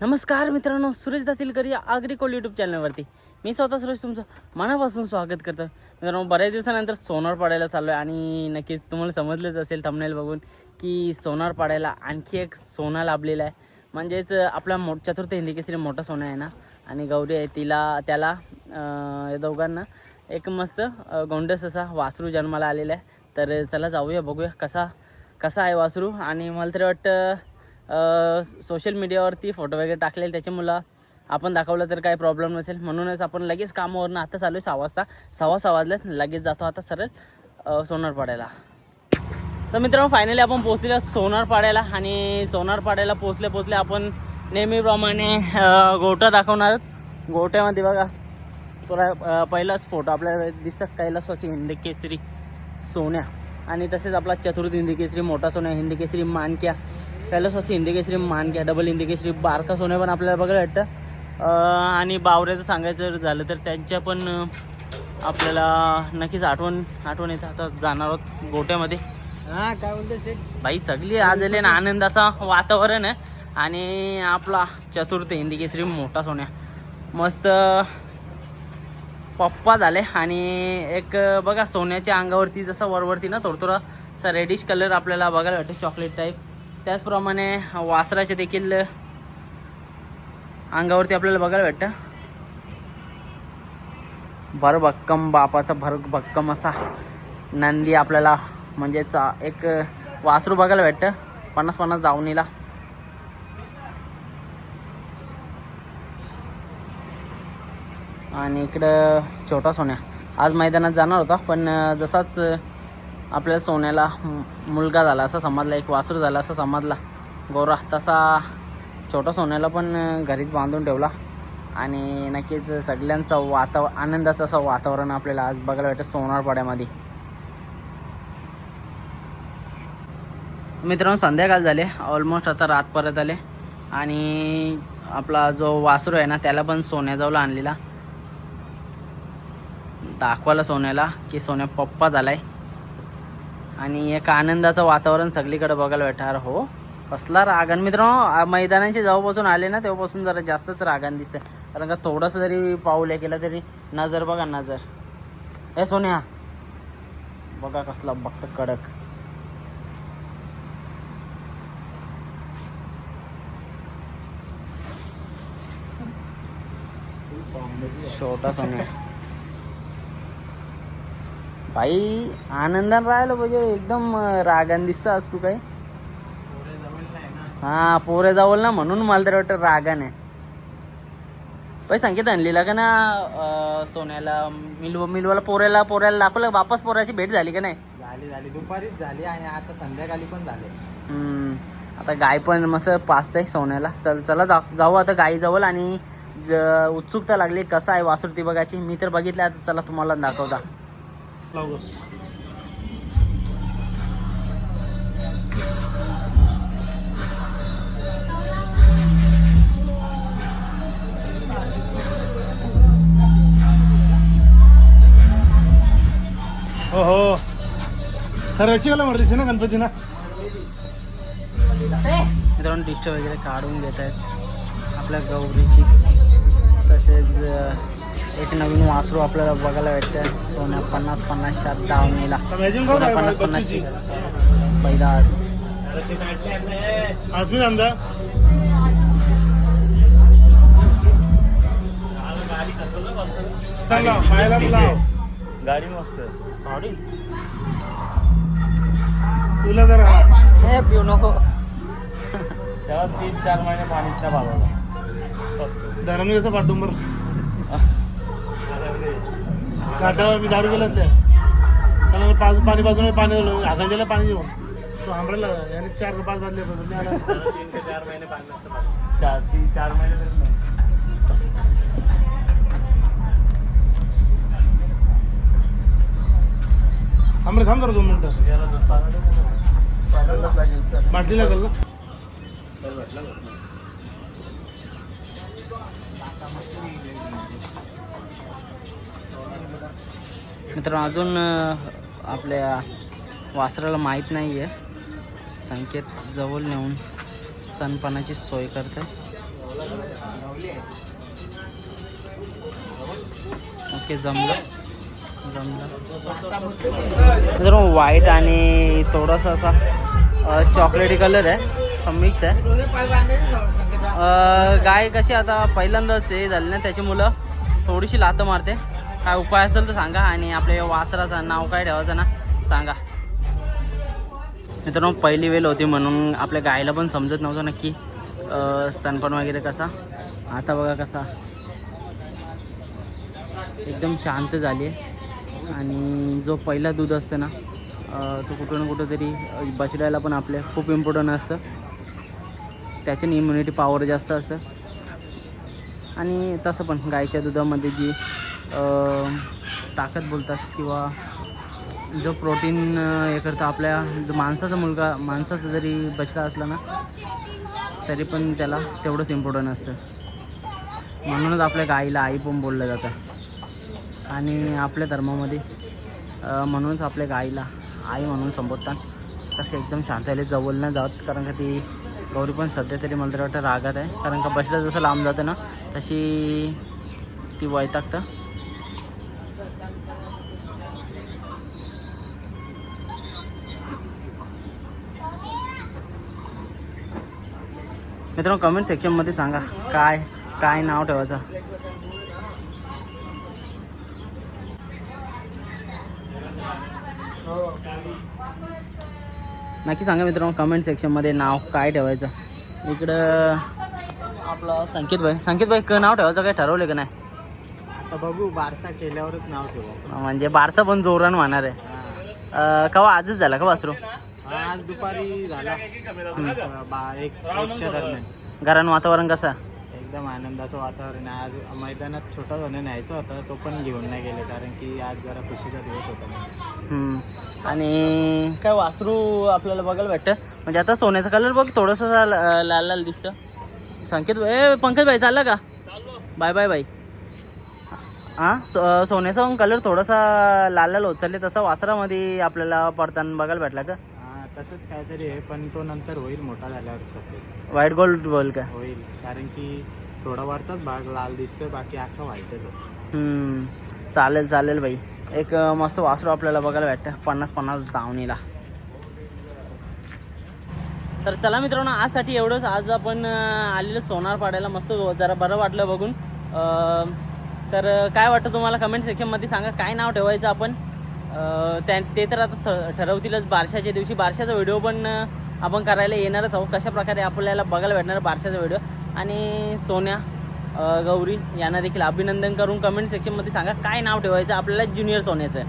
नमस्कार मित्रांनो सुरेश दातीलकर या आग्रिकोल यूट्यूब चॅनलवरती मी स्वतः सुरेश तुमचं मनापासून स्वागत करतो. मित्रांनो बऱ्याच दिवसानंतर सोनार पाडायला चाललो आहे आणि नक्कीच तुम्हाला समजलंच असेल थंबनेल बघून की सोनार पाडायला आणखी एक सोना लाभलेला आहे. म्हणजेच आपला मो चतुर्थ हिंदी केसरी मोठा सोना आहे ना? आणि गौरी आहे तिला त्याला या दोघांना एक मस्त गोंडस असा वासरू जन्माला आलेला आहे. तर चला जाऊया बघूया कसा कसा आहे वासरू. आणि मला तरी वाटतं सोशल मीडियावरती फोटो वगैरे टाकलेले त्याच्यामुळं आपण दाखवलं तर काही प्रॉब्लेम नसेल. म्हणूनच आपण लगेच कामावरनं आता चालू आहे सहा वाजता. सव्वा सहा वाजल्यात लगेच जातो आता सरळ सोनारपाड्याला. सोनार पाड्याला तर मित्रांनो फायनली आपण पोहोचलेलो सोनारपाड्याला सोनार पाड्याला आणि सोनार पाड्याला पोहोचले पोहोचले आपण नेहमीप्रमाणे गोटा दाखवणार गोट्यामध्ये बघा थोडा पहिलाच फोटो आपल्याला दिसतात. कैलासवासी हिंदी केसरी सोन्या आणि तसेच आपला चतुर्थ हिंदी केसरी मोठा सोन्या हिंदी केसरी मानक्या. कैलासवासी हिंदी केसरी मानक्या डबल हिंदी केसरी बारका सोन्या पण आपल्याला बघायला वाटतं आणि बावऱ्याचं सांगायचं झालं तर त्यांच्या पण आपल्याला नक्कीच आठवण आठवण येतं. आता जाणार आहोत गोट्यामध्ये. हा काय बोलते बाई सगळी आज आले ना आनंदाचं वातावरण आहे. आणि आपला चतुर्थ हिंदी केसरी मोठा सोन्या. मस्त पप्पा झाले. आणि एक बघा सोन्याच्या अंगावरती जसं वरवरती ना थोडं थोडं असा रेडिश कलर आपल्याला बघायला वाटतं चॉकलेट टाईप त्याचप्रमाणे वासराचे देखील अंगावरती आपल्याला बघायला भेटतं. भर भक्कम बापाचा भर भक्कम असा नंदी आपल्याला म्हणजेच एक वासरू बघायला भेटतं. पन्नास पन्नास दावणीला. आणि इकडं छोटा सोन्या. आज मैदानात जाणार होता पण जसाच आपल्याला सोन्याला मुलगा झाला असं समजला एक वासरू झाला असं समजला. गौरा तसा छोटा सोन्याला पण घरीच बांधून ठेवला. आणि नक्कीच सगळ्यांचं वाताव आनंदाचं असं वातावरण आपल्याला आज बघायला भेटतं सोनारपाड्यामध्ये. मित्रांनो संध्याकाळ झाले. ऑलमोस्ट आता रात परत आले आणि आपला जो वासरू आहे ना त्याला पण सोन्याजवळ आणलेला. दाखवायला सोन्याला की सोन्या पप्पा झालाय. आणि एक आनंदाचं वातावरण सगळीकडे बघायला भेटणार हो. कसला रागण मित्रांनो आ- मैदानाचे आले ना तेव्हापासून जरा जास्तच रागण दिसतंय. कारण का थोडंसं जरी पाऊल हे केलं तरी नजर बघा नजर हे सोन्या. बघा कसला बघत कडक. छोटा सोन्या. बाई आनंदाने राहिलं पाहिजे एकदम रागान दिसत आज तू काय? हा पोरे जावल ना म्हणून मला तर वाटतं रागाने. पै संकेत आणलेला का ना सोन्याला मिलव मिलवाला पोऱ्याला पोऱ्याला दाखवलं वापस पोऱ्याची भेट झाली का नाही? झाली झाली. दुपारीच झाली आणि आता संध्याकाळी पण झाले. हम्म, आता गाय पण मस्त पाचतंय सोन्याला. चल चला जाऊ आता गाई जवळ आणि उत्सुकता लागली कसं आहे वासुर ती बघायची? मी तर बघितलं आता चला तुम्हाला दाखवता. हो हो रशियाला म्हटलीस ना गणपती ना मित्रांनो डिस्ट वगैरे काढून घेत आहेत आपल्या गौरीची तसेच एक नवीन वासरू आपल्याला बघायला भेटतं सोन्या पन्नास पन्नासच्या दावणीला. सोन्या पन्नास पन्नासची पैदास गाडी मस्त तुला जर हे. पिऊ नको. त्याला तीन चार महिने पाणीच नाही भागवला धरणीचं पाठून मी दारू गेलाच त्याला पाच पाणी बाजूने पाणी हाताला पाणी घेऊन. तो आंबरायला याने चार पाच बाजले आला तीन ते चार महिने पाणी नसतं चार तीन चार महिने तरी आंबरे थांब जरा दोन मिनिटं. याला दूध ना. पाजायलाच लागेल. चल. बाटलीला गेलं चल भेटला का? मित्रांनो अजून आपल्या वासराला माहीत नाही आहे संकेत जवळ नेऊन स्तनपानाची सोय करते ओके जमलं. जमलं. मित्रांनो व्हाईट आणि थोडासा असा चॉकलेटी कलर आहे. मिक्स आहे. गाय कशी आता पहिल्यांदाच हे झाली ना त्याची मुलं थोडीशी लातं मारते. काय उपाय असेल तर सांगा आणि आपल्या वासराचं नाव काय ठेवायचं ना सांगा. मित्रांनो पहिली वेल होती म्हणून आपल्या गायला पण समजत नव्हतं नक्की. अं, स्तनपान वगैरे कसा? आता बघा कसा. एकदम शांत झाली आहे. आणि जो पहिला दूध असतं ना तो कुठं ना कुठं तरी बछड्याला पण आपल्या खूप इम्पॉर्टंट असतं. त्याच्याने इम्युनिटी पॉवर जास्त असतं. आणि तसं पण गाईच्या दुधामध्ये जी ताकद बोलतात किंवा जो प्रोटीन हे करतं आपल्या जो माणसाचा मुलगा माणसाचा जरी बछडा असला ना तरी पण त्याला तेवढंच इम्पॉर्टंट असतं. म्हणूनच आपल्या गाईला आई पण बोललं जातं. आणि आपल्या धर्मामध्ये म्हणूनच आपल्या गाईला आई म्हणून संबोधतात. तसे एकदम शांतायला जवळ नाही जात कारण का ती गौरी पण सध्या तरी मला तरी वाटतं रागात आहे. कारण का बसल्या जसं लांब जातं ना तशी ती वैतागतं. मित्रांनो कमेंट सेक्शनमध्ये सांगा काय काय नाव ठेवायचं? नक्की सांगा मित्रांनो कमेंट सेक्शनमध्ये नाव काय ठेवायचं? इकडं आपलं संकेत भाई. संकेत भाई क नाव ठेवायचं काय? ठरवलं का नाही? बघू बारसा केल्यावरच नाव ठेवू. म्हणजे बारचा पण जोरान होणार आहे. कवा? आजच झाला का वासरू? आज दुपारी झाला. बा एक एकच्या दरम्यान. घरान वातावरण कसं? एकदम आनंदाचं वातावरण आहे. आज मैदानात छोटा सोन्या न्यायचा होता तो पण घेऊन नाही गेले कारण की आज जरा खुशीचा दिवस होता म्हणून. हम्म. आणि काय वासरू आपल्याला बघायला भेटतं? म्हणजे आता सोन्याचा कलर बघ थोडंसं लाल लाल दिसतं. संकेत ए पंकज भाई चाललं का? Bye bye bye. हां सो सोन्याचा कलर थोडासा लाल लाल होत चालले तसा वासरामध्ये आपल्याला पडताना बघायला भेटला का? तसंच काहीतरी आहे पण तो नंतर होईल मोठा झाल्यावर सफेद व्हाईट गोल्ड बोल का? होईल कारण की थोडा वरचाच भाग लाल दिसतोय बाकी अख्खा व्हाईटच आहे. हम्म. चालेल चालेल भाई एक मस्त वासरू आपल्याला बघायला भेटतं पन्नास पन्नास दावणीला तर चला मित्रांनो आजसाठी एवढंच. आज आपण आलेलं सोनार पाडायला. मस्त जरा बरं वाटलं बघून. तर काय वाटतं तुम्हाला? कमेंट सेक्शनमध्ये सांगा. काय नाव ठेवायचं आपण? त्या ते तर आता ठ- ठरवतीलच. बारशाच्या दिवशी बारशाचा व्हिडिओ पण आपण करायला येणारच आहोत. कशा प्रकारे आपल्याला बघायला भेटणार बारशाचा व्हिडिओ. आणि सोन्या गौरी यांना देखील अभिनंदन करून कमेंट सेक्शनमध्ये सांगा काय नाव ठेवायचं आपल्याला ज्युनियर सोन्याचं.